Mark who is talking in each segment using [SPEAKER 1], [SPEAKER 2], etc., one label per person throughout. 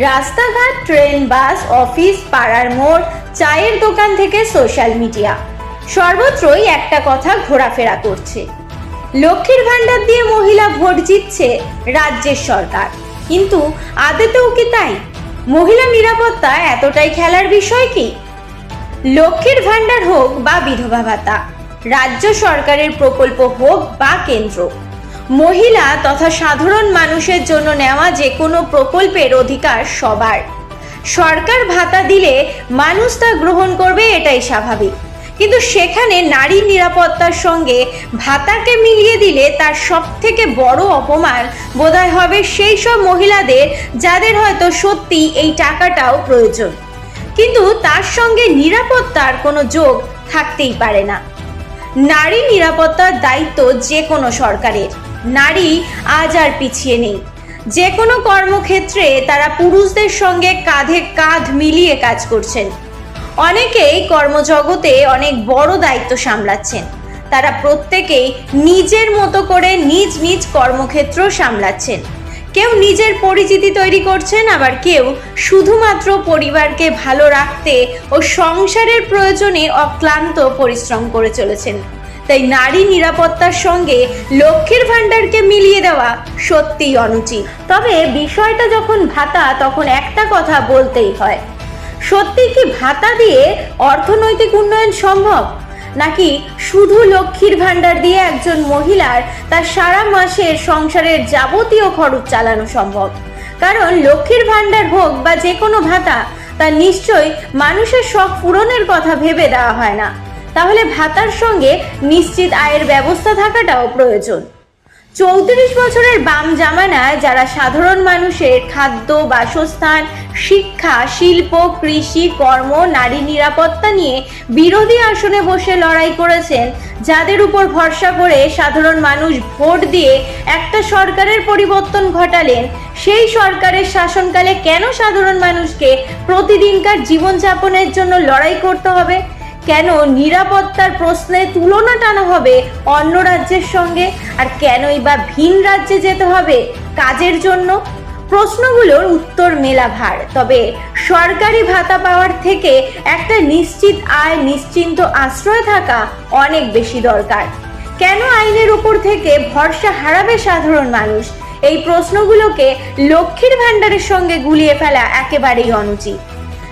[SPEAKER 1] রাস্তাঘাট, ট্রেন, বাস, অফিস, পাড়ার মোড়, চায়ের দোকান থেকে সোশ্যাল মিডিয়া। সর্বত্রই একটা কথা ঘোরাফেরা করছে। লক্ষ্মীর ভাণ্ডার দিয়ে মহিলা ভোট জিতছে রাজ্যের সরকার। কিন্তু আদতেও কি তাই? মহিলা নিরাপত্তা এতটাই খেলার বিষয় কি? লক্ষ্মীর ভাণ্ডার হোক বা বিধবা ভাতা, রাজ্য সরকারের প্রকল্প হোক বা কেন্দ্র মহিলা তথা সাধারণ মানুষের জন্য নেওয়া যে কোনো প্রকল্পের অধিকার সবার। সরকার ভাতা দিলে মানুষ তা গ্রহণ করবে এটাই স্বাভাবিক। কিন্তু সেখানে নারী নিরাপত্তার সঙ্গে ভাতাকে মিলিয়ে দিলে তার সব থেকে বড় অপমান বোধহয় হবে সেই সব মহিলাদের যাদের হয়তো সত্যি এই টাকাটাও প্রয়োজন। কিন্তু তার সঙ্গে নিরাপত্তার কোনো যোগ থাকতেই পারে না। নারী নিরাপত্তার দায়িত্ব যে কোনো সরকারের। নারী আজ আর পিছিয়ে নেই। যে কোনো কর্মক্ষেত্রে তারা পুরুষদের সঙ্গে কাঁধে কাঁধ মিলিয়ে কাজ করছেন। অনেকেই কর্মজগতে অনেক বড় দায়িত্ব সামলাচ্ছেন। তারা প্রত্যেকেই নিজের মতো করে নিজ নিজ কর্মক্ষেত্র সামলাচ্ছেন। কেউ নিজের পরিচিতি তৈরি করছেন, আবার কেউ শুধুমাত্র পরিবারকে ভালো রাখতে ও সংসারের প্রয়োজনে অক্লান্ত পরিশ্রম করে চলেছেন। তাই নারী নিরাপত্তার সঙ্গে লক্ষ্মীর ভাণ্ডারকে মিলিয়ে দেওয়া সত্যিই অনুচিত। তবে বিষয়টা যখন ভাতা, তখন একটা কথা বলতেই হয়। সত্যি কি ভাতা দিয়ে অর্থনৈতিক উন্নয়ন সম্ভব? নাকি শুধু লক্ষ্মীর ভাণ্ডার দিয়ে একজন মহিলার তার সারা মাসের সংসারের যাবতীয় খরচ চালানো সম্ভব? কারণ লক্ষ্মীর ভাণ্ডার হোক বা যে কোনো ভাতা, তা নিশ্চয়ই মানুষের শখ পূরণের কথা ভেবে দেওয়া হয় না। তাহলে ভাতার সঙ্গে নিশ্চিত আয়ের ব্যবস্থা থাকাটাও প্রয়োজন। চৌত্রিশ বছরের বাম জামানায় যারা সাধারণ মানুষের খাদ্য, বাসস্থান, শিক্ষা, শিল্প, কৃষি, কর্ম, নারী নিরাপত্তা নিয়ে বিরোধী আসনে বসে লড়াই করেছেন, যাদের উপর ভরসা করে সাধারণ মানুষ ভোট দিয়ে একটা সরকারের পরিবর্তন ঘটালেন, সেই সরকারের শাসনকালে কেন সাধারণ মানুষকে প্রতিদিনকার জীবনযাপনের জন্য লড়াই করতে হবে? কেন নিরাপত্তার প্রশ্নে তুলনা টানা হবে অন্য রাজ্যের সঙ্গে? আর কেনই বা ভিন রাজ্যে যেতে হবে কাজের জন্য? প্রশ্নগুলোর উত্তর মেলা ভার তবে সরকারি ভাতা পাওয়ার থেকে একটা নিশ্চিত আয়, নিশ্চিন্ত আশ্রয় থাকা অনেক বেশি দরকার। কেন আইনের উপর থেকে ভরসা হারাবে সাধারণ মানুষ? এই প্রশ্নগুলোকে লক্ষ্মীর ভাণ্ডারের সঙ্গে গুলিয়ে ফেলা একেবারেই অনুচিত।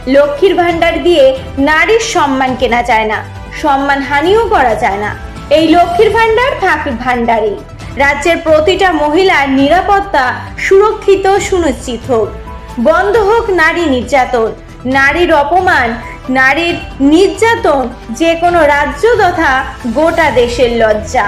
[SPEAKER 1] লক্ষ্মীর ভাণ্ডার দিয়ে নারীর সম্মান কেনা যায় না, সম্মান হানিও করা যায় না। এই লক্ষ্মীর ভাণ্ডার থাক ভাণ্ডারই। রাজ্যের প্রতিটা মহিলার নিরাপত্তা, সুরক্ষিত, সুনিশ্চিত হোক। বন্ধ হোক নারী নির্যাতন, নারীর অপমান, নারীর নির্যাতন যে কোনো রাজ্য তথা গোটা দেশের লজ্জা।